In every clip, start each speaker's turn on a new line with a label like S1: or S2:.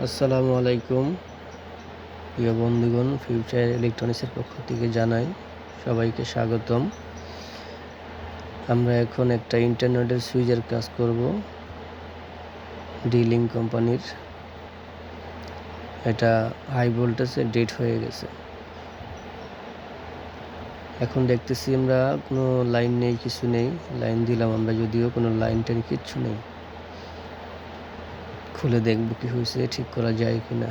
S1: আসসালামু আলাইকুম। প্রিয় বন্ধুগণ ফিউচার ইলেকট্রনিক্সের পক্ষ থেকে জানাই সবাইকে স্বাগতম। আমরা এখন একটা ইন্টারনেটের সুইচের কাজ করব ডিলিং কোম্পানির। এটা হাই ভোল্টেজে ডেট হয়ে গেছে। এখন দেখতেছি আমরা কোনো লাইন নেই, কিছু নেই। লাইন দিলাম আমরা, যদিও কোনো লাইন টেন কিচ্ছু নেই। খুলে দেখব কি হয়েছে, ঠিক করা যায় কি না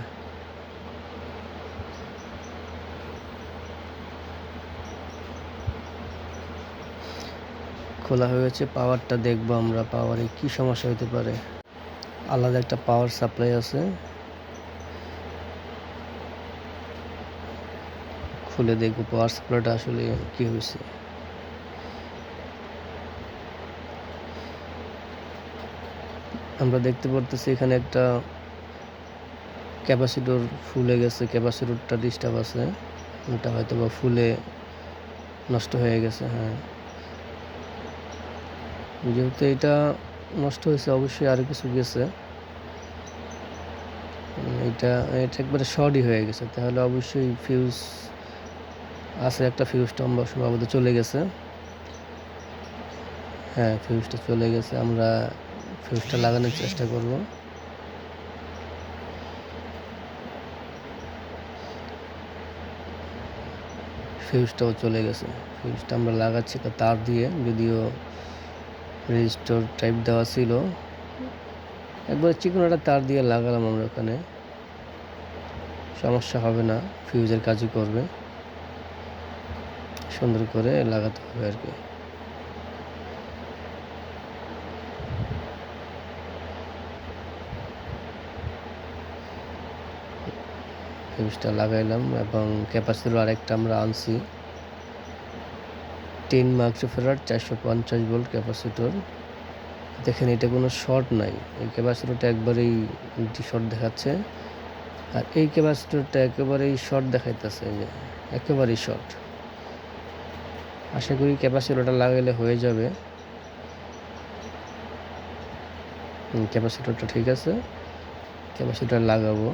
S1: খোলা হয়েছে পাওয়ারটা দেখব আমরা পাওয়ারে কি সমস্যা হতে পারে। আলাদা একটা পাওয়ার সাপ্লাই আছে। খুলে দেখব পাওয়ার সাপ্লাইটা আসলে কি হয়েছে। আমরা দেখতে পারতেছি এখানে একটা ক্যাপাসিটর ফুলে গেছে, ক্যাপাসিটরটা ডিস্টার্ব আছে। ওটা হয়তো বা ফুলে নষ্ট হয়ে গেছে হ্যাঁ। যেহেতু এটা নষ্ট হয়েছে, অবশ্যই আরও কিছু গেছে। এটা এটা একবারে শর্টই হয়ে গেছে। তাহলে অবশ্যই ফিউজ আছে একটা ফিউজটা আমরা সম্ভবত চলে গেছে। হ্যাঁ ফিউজটা চলে গেছে। আমরা ফিউজটা লাগানোর চেষ্টা করব। ফিউজটাও চলে গেছে। ফিউজটা আমরা লাগাচ্ছি একটা তার দিয়ে, যদিও রেজিস্টার টাইপ দেওয়া ছিল। একবার চিকন একটা তার দিয়ে লাগালাম আমরা ওখানে। সমস্যা হবে না, ফিউজের কাজই করবে। সুন্দর করে লাগাতে হবে আর কি। ফিউজটা লাগাইলাম এবং ক্যাপাসিটার আরেকটা আমরা আনছি। টেন মাইক্রোফেরার চারশো পঞ্চাশ ভোল্ট ক্যাপাসিটর দেখেন, এটা কোনো শর্ট নাই। এই ক্যাপাসিটরটা একবারেই শর্ট দেখাচ্ছে। আর এই ক্যাপাসিটরটা একেবারেই শর্ট দেখাইতেছে যে, একেবারেই শর্ট আশা করি ক্যাপাসিটরটা লাগাইলে হয়ে যাবে। ক্যাপাসিটরটা ঠিক আছে। ক্যাপাসিটর লাগাবো।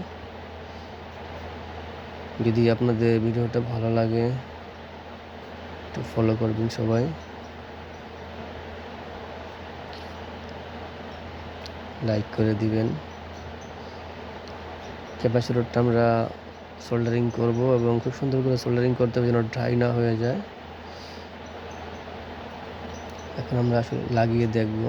S1: যদি আপনাদের ভিডিওটা ভালো লাগে একটু ফলো করবেন সবাই। লাইক করে দিবেন। ক্যাপাসিটরটা আমরা সোল্ডারিং করব এবং খুব সুন্দর করে সোল্ডারিং করতে হবে যেন ড্রাই না হয়ে যায়। এখন আমরা আসলে লাগিয়ে দেখব।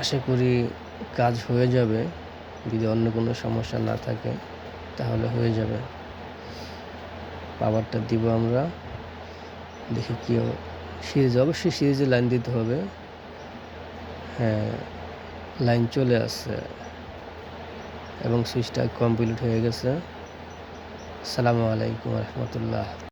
S1: আশা করি কাজ হয়ে যাবে। যদি অন্য কোনো সমস্যা না থাকে, তাহলে হয়ে যাবে। পাওয়ারটা দিব আমরা। দেখি কী সিরিজ, অবশ্যই সিরিজে লাইন দিতে হবে। হ্যাঁ লাইন চলে আসছে এবং সুইচটা কমপ্লিট হয়ে গেছে। সালামু আলাইকুম রহমতুল্লাহ।